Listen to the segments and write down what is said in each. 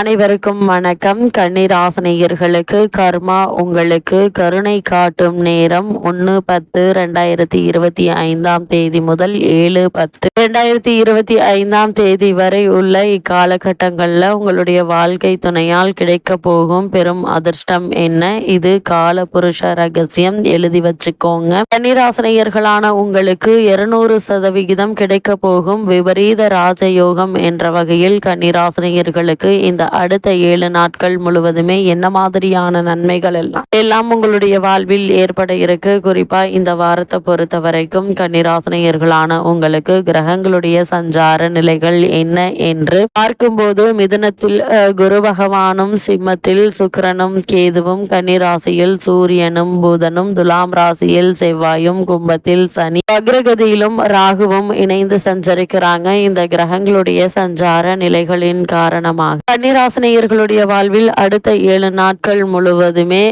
அனைவருக்கும் வணக்கம். கண்ணீர் ஆசனையர்களுக்கு கர்மா உங்களுக்கு கருணை காட்டும் நேரம் ஒன்று பத்து ரெண்டாயிரத்தி இருபத்தி ஐந்தாம் தேதி முதல் ஏழு பத்து ரெண்டாயிரத்தி இருபத்தி ஐந்தாம் தேதி வரை உள்ள இக்காலகட்டங்களில் உங்களுடைய வாழ்க்கை துணையால் கிடைக்க போகும் பெரும் அதிர்ஷ்டம் என்ன? இது கால புருஷ ரகசியம். எழுதி வச்சுக்கோங்க. கன்னிராசனையர்களான உங்களுக்கு இருநூறு சதவிகிதம் கிடைக்க போகும். விபரீத ராஜயோகம் என்ற வகையில் கன்னிராசனையர்களுக்கு இந்த அடுத்த ஏழு நாட்கள் முழுவதுமே என்ன மாதிரியான நன்மைகள் எல்லாம்? எல்லாம் உங்களுடைய வாழ்வில் ஏற்பட இருக்கு. குறிப்பா இந்த வாரத்தை பொறுத்த வரைக்கும் கன்னிராசனையர்களான உங்களுக்கு கிரகங்களுடைய சஞ்சார நிலைகள் என்ன என்று பார்க்கும்போது மிதுனத்தில் குரு பகவானும் சிம்மத்தில் சுக்கரனும் கேதுவும் கன்னிராசியில் சூரியனும் புதனும் துலாம் ராசியில் செவ்வாயும் கும்பத்தில் சனி அக்ரகதியிலும் ராகுவும் இணைந்து சஞ்சரிக்கிறாங்க. இந்த கிரகங்களுடைய சஞ்சார நிலைகளின் காரணமாக. கன்னிராசினியர்களுடைய வாழ்வில் அடுத்த ஏழு நாட்கள் முழுவதுமே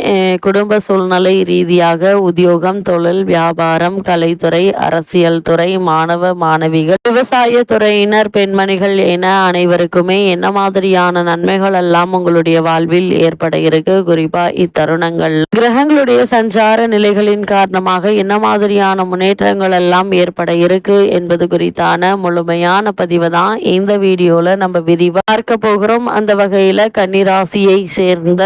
குடும்ப சூழ்நிலை ரீதியாக உத்தியோகம் தொழில் வியாபாரம் கலைத்துறை அரசியல் துறை மாணவ மாணவிகள் விவசாய துறையினர் பெண்மணிகள் என அனைவருக்குமே என்ன மாதிரியான நன்மைகள் எல்லாம் உங்களுடைய வாழ்வில் ஏற்பட இருக்கு? குறிப்பா இத்தருணங்கள். கிரகங்களுடைய சஞ்சார நிலைகளின் காரணமாக என்ன மாதிரியான முன்னேற்றங்கள் எல்லாம் ஏற்பட இருக்கு என்பது குறித்தான முழுமையான பதிவு தான் இந்த வீடியோல நம்ம விரிவா பார்க்க போகிறோம். அந்த வகையில கன்னிராசியை சேர்ந்த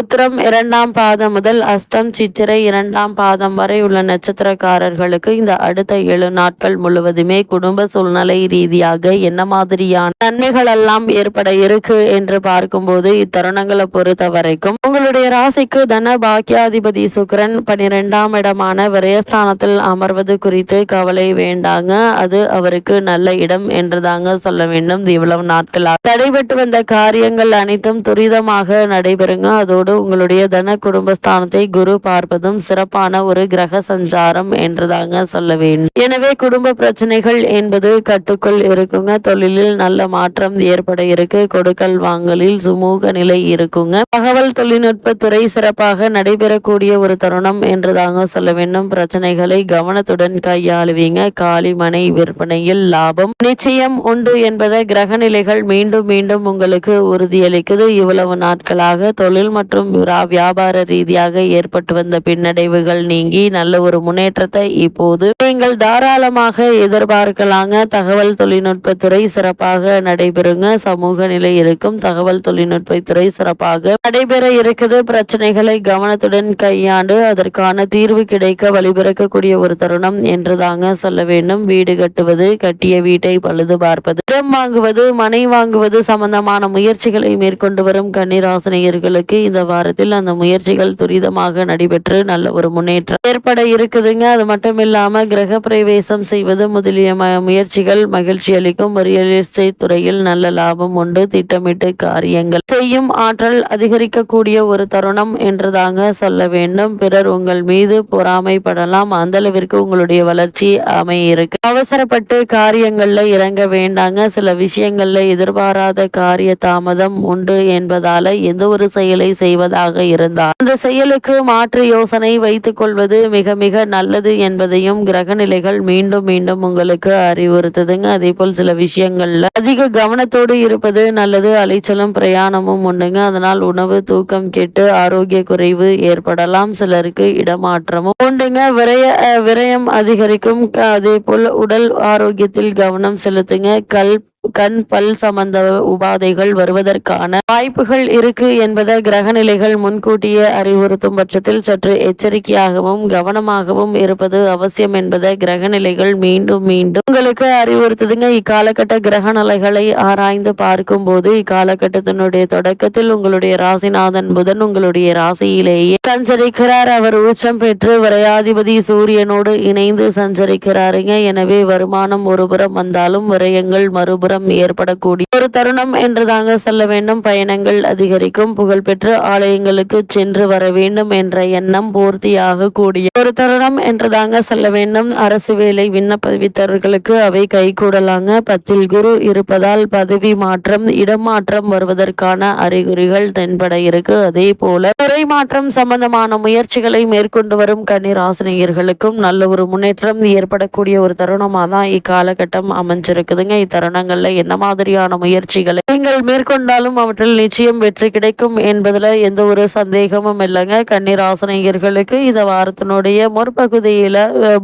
உத்திரம் இரண்டாம் பாதம் முதல் அஸ்தம் சித்திரை இரண்டாம் பாதம் வரை உள்ள நட்சத்திரக்காரர்களுக்கு இந்த அடுத்த ஏழு நாட்கள் முழுவதுமே குடும்ப சூழ்நிலை ரீதியாக என்ன மாதிரியான நன்மைகள் எல்லாம் ஏற்பட இருக்கு என்று பார்க்கும்போது இத்தருணங்களை பொறுத்த வரைக்கும் உங்களுடைய ராசிக்கு தன பாக்கியாதிபதி சுக்கரன் பனிரெண்டாம் இடமான விரயஸ்தானத்தில் அமர்வது குறித்து கவலை வேண்டாங்க. அது அவருக்கு நல்ல இடம் என்றுதாங்க சொல்ல வேண்டும். இவ்வளவு நாட்களாக தடைபட்டு வந்த காரியங்கள் அனைத்தும் துரிதமாக நடைபெறுங்க. அதோடு உங்களுடைய தன குடும்பஸ்தானத்தை குரு பார்ப்பதும் சிறப்பான ஒரு கிரக சஞ்சாரம் என்றுதாங்க சொல்ல வேண்டும். எனவே குடும்ப பிரச்சனைகள் என்பது கட்டுக்குள் இருக்குங்க. தொழிலில் நல்ல மாற்றம் ஏற்பட இருக்கு. கொடுக்கல் வாங்கலில் சுமூக நிலை இருக்குங்க. தகவல் தொழில்நுட்பத்துறை சிறப்பாக நடைபெறக்கூடிய ஒரு தருணம் என்றுதாங்க சொல்ல வேண்டும். பிரச்சனைகளை கவனத்துடன் கையாளுவீங்க. காலிமனை விற்பனையில் லாபம். நிச்சயம் உண்டு என்பதை கிரக நிலைகள் மீண்டும் மீண்டும் உங்களுக்கு உறுதியளிக்குது. இவ்வளவு நாட்களாக தொழில் மற்றும் மற்றும் வியாபார ரீதியாக ஏற்பட்டு வந்த பின்னடைவுகள் நீங்கி நல்ல ஒரு முன்னேற்றத்தை இப்போது நீங்கள் தாராளமாக எதிர்பார்க்கலாங்க. தகவல் தொழில்நுட்பத்துறை சிறப்பாக நடைபெறுங்க. சமூக நிலை இருக்கும். தகவல் தொழில்நுட்பத்துறை சிறப்பாக நடைபெற இருக்குது. பிரச்சனைகளை கவனத்துடன் கையாண்டு அதற்கான தீர்வு கிடைக்க வழிபிறக்கக்கூடிய ஒரு தருணம் என்று தாங்க சொல்ல வேண்டும். வீடு கட்டுவது கட்டிய வீட்டை பழுது பார்ப்பது இடம் வாங்குவது மனை வாங்குவது சம்பந்தமான முயற்சிகளை மேற்கொண்டு வரும் கன்னிராசினியர்களுக்கு இந்த வாரத்தில் அந்த முயற்சிகள் துரிதமாக நடைபெற்று நல்ல ஒரு முன்னேற்றம் ஏற்பட இருக்குதுங்க. அது மட்டும் இல்லாம கிரக பிரவேசம் செய்வது முதலிய முயற்சிகள் மகிழ்ச்சி அளிக்கும். ரியல் எஸ்டேட் துறையில் நல்ல லாபம் உண்டு. திட்டமிட்டு காரியங்கள் செய்யும் ஆற்றல் அதிகரிக்கக்கூடிய ஒரு தருணம் என்று தாங்க சொல்ல வேண்டும். பிறர் உங்கள் மீது பொறாமைப்படலாம். அந்த அளவிற்கு உங்களுடைய வளர்ச்சி அமையிருக்கு. அவசரப்பட்டு காரியங்கள்ல இறங்க வேண்டாங்க. சில விஷயங்கள்ல எதிர்பாராத காரிய தாமதம் உண்டு என்பதால எந்த ஒரு செயலை செய்வதாக இருந்தார். அந்த செயலுக்கு மாற்று யோசனை வைத்துக் கொள்வது மிக மிக நல்லது என்பதையும் கிரக நிலைகள் மீண்டும் மீண்டும் உங்களுக்கு அறிவுறுத்துதுங்க. அதே போல் சில விஷயங்கள்ல அதிக கவனத்தோடு இருப்பது நல்லது. அலைச்சலும் பிரயாணமும் உண்டுங்க. அதனால் உணவு தூக்கம் கெட்டு ஆரோக்கிய குறைவு ஏற்படலாம். சிலருக்கு இடமாற்றமும் உண்டுங்க. விரய அஹ், விரயம் அதிகரிக்கும். அதே போல் உடல் ஆரோக்கியத்தில் கவனம் செலுத்துங்க. கல் கண் பல் சம்பந்த உபாதைகள் வருவதற்கான வாய்ப்புகள் இருக்கு என்பதை கிரகநிலைகள் முன்கூட்டியே அறிவுறுத்தும் பட்சத்தில் சற்று எச்சரிக்கையாகவும் கவனமாகவும் இருப்பது அவசியம் என்பதை கிரகநிலைகள் மீண்டும் மீண்டும் உங்களுக்கு அறிவுறுத்துதுங்க. இக்காலகட்ட கிரக நிலைகளை ஆராய்ந்து பார்க்கும்போது இக்காலகட்டத்தினுடைய தொடக்கத்தில் உங்களுடைய ராசிநாதன் புதன் உங்களுடைய ராசியிலேயே சஞ்சரிக்கிறார். அவர் உச்சம் பெற்று விரையாதிபதி சூரியனோடு இணைந்து சஞ்சரிக்கிறாருங்க. எனவே வருமானம் ஒருபுறம் வந்தாலும் விரயங்கள் மறுபுறம் ஏற்படக்கூடிய ஒரு தருணம் என்றுதாங்க சொல்ல வேண்டும். பயணங்கள் அதிகரிக்கும். புகழ்பெற்ற ஆலயங்களுக்கு சென்று வர வேண்டும் என்ற எண்ணம் பூர்த்தியாக கூடிய ஒரு தருணம் என்றுதாங்க சொல்ல வேண்டும். அரசு வேலை விண்ணப்பவித்தவர்களுக்கு அவை கைகூடலாங்க. பத்தில் குரு இருப்பதால் பதவி மாற்றம் இடமாற்றம் வருவதற்கான அறிகுறிகள் தென்பட இருக்கு. அதே போல துறை மாற்றம் சம்பந்தமான முயற்சிகளை மேற்கொண்டு வரும் கன்னிராசினியர்களுக்கும் நல்ல ஒரு முன்னேற்றம் ஏற்படக்கூடிய ஒரு தருணமாக தான் இக்காலகட்டம் அமைஞ்சிருக்குதுங்க. இத்தருணங்கள் நேரங்கள்ல என்ன மாதிரியான முயற்சிகளை நீங்கள் மேற்கொண்டாலும் அவற்றில் நிச்சயம் வெற்றி கிடைக்கும் என்பதுல எந்த ஒரு சந்தேகமும் இல்லைங்க. கன்னிராசனையர்களுக்கு இந்த வாரத்தினுடைய முற்பகுதியில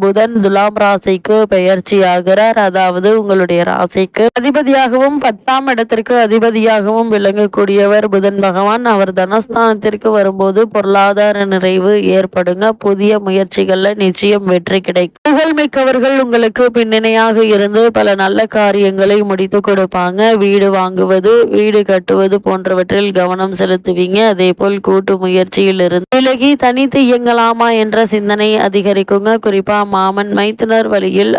புதன் துலாம் ராசிக்கு பெயர்ச்சி ஆகிறார். அதாவது உங்களுடைய ராசிக்கு அதிபதியாகவும் பத்தாம் இடத்திற்கு அதிபதியாகவும் விளங்கக்கூடியவர் புதன் பகவான். அவர் தனஸ்தானத்திற்கு வரும்போது பொருளாதார நிறைவு ஏற்படுங்க. புதிய முயற்சிகள்ல நிச்சயம் வெற்றி கிடைக்கும். புகழ்மிக்கவர்கள் உங்களுக்கு பின்னணியாக இருந்து பல நல்ல காரியங்களை முடித்து கொடுப்பாங்க. வீடு வாங்குவது வீடு கட்டுவது போன்றவற்றில் கவனம் செலுத்துவீங்க. அதே போல் கூட்டு முயற்சியில் இருந்து விலகி தனித்து இயங்கலாமா என்ற சிந்தனை அதிகரிக்குங்க. குறிப்பா மாமன் மைத்துனர் வழியில்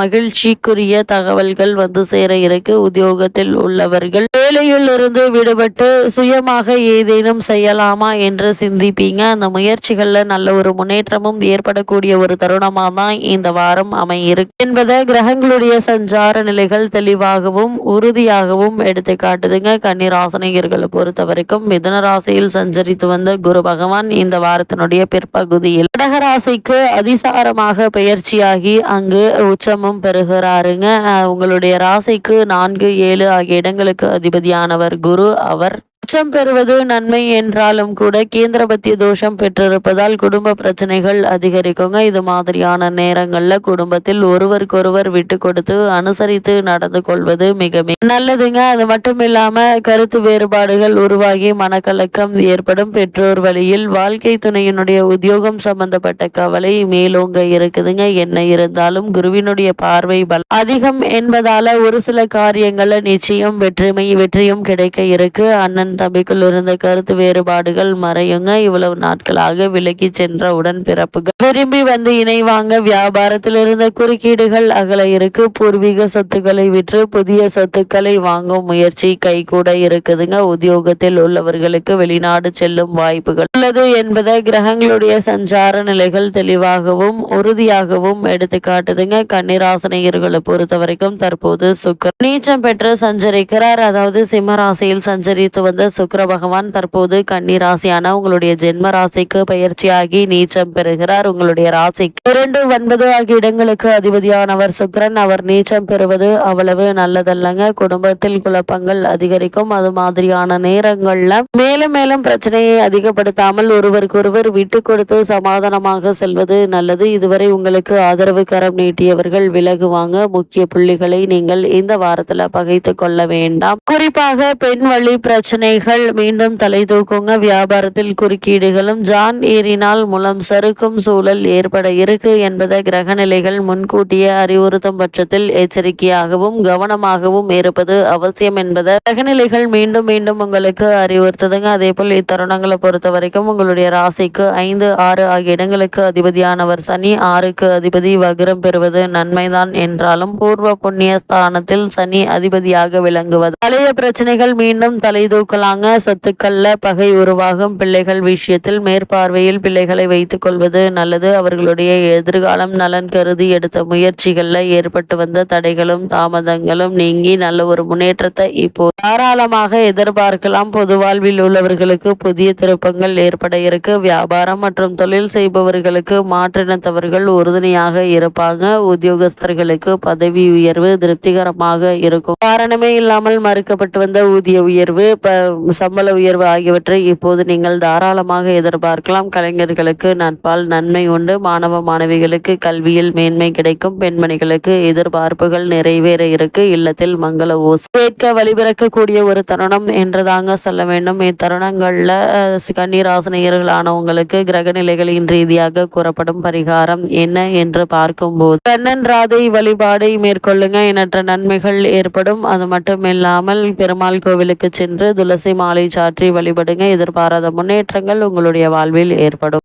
மகிழ்ச்சிக்குரிய தகவல்கள் வந்து சேர இருக்கு. உத்தியோகத்தில் உள்ளவர்கள் வேலையில் இருந்து விடுபட்டு சுயமாக ஏதேனும் செய்யலாமா என்று சிந்திப்பீங்க. அந்த முயற்சிகள்ல நல்ல ஒரு முன்னேற்றமும் ஏற்படக்கூடிய ஒரு தருணமா தான் இந்த வாரம் அமையிருக்கு என்பதை கிரகங்களுடைய சஞ்சார நிலைகள் தெளிவாகவும் உறுதியாகவும் எடுத்து காட்டுதுங்க. கன்னிராசனிகர்களை பொறுத்த வரைக்கும் மிதுன ராசியில் சஞ்சரித்து வந்த குரு பகவான் இந்த வாரத்தினுடைய பிற்பகுதியில் கடகராசிக்கு அதிசாரமாக பெயர்ச்சியாகி அங்கு உச்சமும் பெறுகிறாருங்க. உங்களுடைய ராசிக்கு நான்கு ஏழு ஆகிய இடங்களுக்கு அதிபதியானவர் குரு. அவர் உச்சம் பெறுவது நன்மை என்றாலும் கூட கேந்திரபத்திய தோஷம் பெற்றிருப்பதால் குடும்ப பிரச்சனைகள் அதிகரிக்குங்க. இது மாதிரியான நேரங்கள்ல குடும்பத்தில் ஒருவருக்கொருவர் விட்டு கொடுத்து அனுசரித்து நடந்து கொள்வது மிக நல்லதுங்க. அது மட்டும் இல்லாம கருத்து வேறுபாடுகள் உருவாகி மனக்கலக்கம் ஏற்படும். பெற்றோர் வழியில் வாழ்க்கை துணையினுடைய உத்தியோகம் சம்பந்தப்பட்ட கவலை மேலோங்க இருக்குதுங்க. என்ன இருந்தாலும் குருவினுடைய பார்வை பலம் அதிகம் என்பதால ஒரு சில காரியங்கள்ல நிச்சயம் வெற்றிமை வெற்றியும் கிடைக்க இருக்கு. அண்ணன் தம்பிக்குள் இருந்த கருத்து வேறுபாடுகள் மறையுங்க. இவ்வளவு நாட்களாக விலகி சென்ற உடன் பிறப்புகள். விரும்பி வந்து இணைவாங்க வியாபாரத்தில் இருந்த குறுக்கீடுகள் அகல இருக்கு. பூர்வீக சொத்துக்களை விற்று புதிய சொத்துக்களை வாங்கும் முயற்சி கை கூட இருக்குதுங்க. உத்தியோகத்தில் உள்ளவர்களுக்கு வெளிநாடு செல்லும் வாய்ப்புகள் உள்ளது என்பதை கிரகங்களுடைய சஞ்சார நிலைகள் தெளிவாகவும் உறுதியாகவும் எடுத்து காட்டுதுங்க. கன்னிராசனையர்களை பொறுத்த வரைக்கும் தற்போது சுக்கர் நீச்சம் பெற்று சஞ்சரிக்கிறார். அதாவது சிம்மராசியில் சஞ்சரித்து வந்த சுக்கர பகவான் தற்போது கன்னி ராசியான உங்களுடைய ஜென்ம ராசிக்கு பயிற்சியாகி நீச்சம் பெறுகிறார். உங்களுடைய ராசிக்கு இரண்டு ஒன்பது ஆகிய இடங்களுக்கு அதிபதியானவர் சுக்கரன். அவர் நீச்சம் பெறுவது அவ்வளவு நல்லதல்லங்க. குடும்பத்தில் குழப்பங்கள் அதிகரிக்கும். அது மாதிரியான நேரங்கள்ல மேலும் மேலும் பிரச்சனையை அதிகப்படுத்தாமல் ஒருவருக்கொருவர் விட்டு கொடுத்து சமாதானமாக செல்வது நல்லது. இதுவரை உங்களுக்கு ஆதரவு கரம் நீட்டியவர்கள் விலகுவாங்க. முக்கிய புள்ளிகளை நீங்கள் இந்த வாரத்துல பகைத்து கொள்ள வேண்டாம். குறிப்பாக பெண் வழி பிரச்சனை பிரச்சனைகள் மீண்டும் தலை தூக்குங்க. வியாபாரத்தில் குறுக்கீடுகளும் ஜான் ஏறினால் மூலம் சறுக்கும் சூழல் ஏற்பட இருக்கு என்பதை கிரகநிலைகள் முன்கூட்டியே அறிவுறுத்தும் பட்சத்தில் எச்சரிக்கையாகவும் கவனமாகவும் இருப்பது அவசியம் என்பதை கிரகநிலைகள் மீண்டும் மீண்டும் உங்களுக்கு அறிவுறுத்துதுங்க. அதே போல் இத்தருணங்களை பொறுத்த வரைக்கும் உங்களுடைய ராசிக்கு ஐந்து ஆறு ஆகிய இடங்களுக்கு அதிபதியானவர் சனி ஆறுக்கு அதிபதி வக்ரம் பெறுவது நன்மைதான் என்றாலும் பூர்வ புண்ணிய ஸ்தானத்தில் சனி அதிபதியாக விளங்குவது. பழைய பிரச்சனைகள் மீண்டும் தலை தூக்கலாங்க சொத்துக்கள்ல பகை உருவாகும். பிள்ளைகள் விஷயத்தில் மேற்பார்வையில் பிள்ளைகளை வைத்துக் கொள்வது நல்லது. அவர்களுடைய எதிர்காலம் நலன் கருதி எடுத்த முயற்சிகள்ல ஏற்பட்டு வந்த தடைகளும் தாமதங்களும் நீங்கி நல்ல ஒரு முன்னேற்றத்தை இப்போ தாராளமாக எதிர்பார்க்கலாம். பொது வாழ்வில் உள்ளவர்களுக்கு புதிய திருப்பங்கள் ஏற்பட இருக்கு. வியாபாரம் மற்றும் தொழில் செய்பவர்களுக்கு மாற்றினத்தவர்கள் உறுதுணையாக இருப்பாங்க. உத்தியோகஸ்தர்களுக்கு பதவி உயர்வு திருப்திகரமாக இருக்கும். காரணமே இல்லாமல் மறுக்கப்பட்டு வந்த ஊதிய உயர்வு ப- சம்பள உயர்வு ஆகியவற்றை இப்போது நீங்கள் தாராளமாக எதிர்பார்க்கலாம். கலைஞர்களுக்கு நட்பால் நன்மை உண்டு. மாணவ மாணவிகளுக்கு கல்வியில் மேன்மை கிடைக்கும். பெண்மணிகளுக்கு எதிர்பார்ப்புகள் நிறைவேற இருக்கு. இல்லத்தில் மங்கள ஓசை. கேட்க வழிபிறக்கக்கூடிய ஒரு தருணம் என்றுதாங்க சொல்ல வேண்டும். இத்தருணங்கள்ல அஹ், கன்னிராசினியர்களானவங்களுக்கு கிரக நிலைகளின் ரீதியாக கூறப்படும் பரிகாரம் என்ன என்று பார்க்கும்போது கண்ணன் ராதை வழிபாடை மேற்கொள்ளுங்க எண்ணற்ற நன்மைகள் ஏற்படும். அது மட்டும் இல்லாமல் பெருமாள் கோவிலுக்கு சென்று துளசி மாலை சாற்றி வழிபடுங்க. எதிர்பாராத முன்னேற்றங்கள் உங்களுடைய வாழ்வில் ஏற்படும்.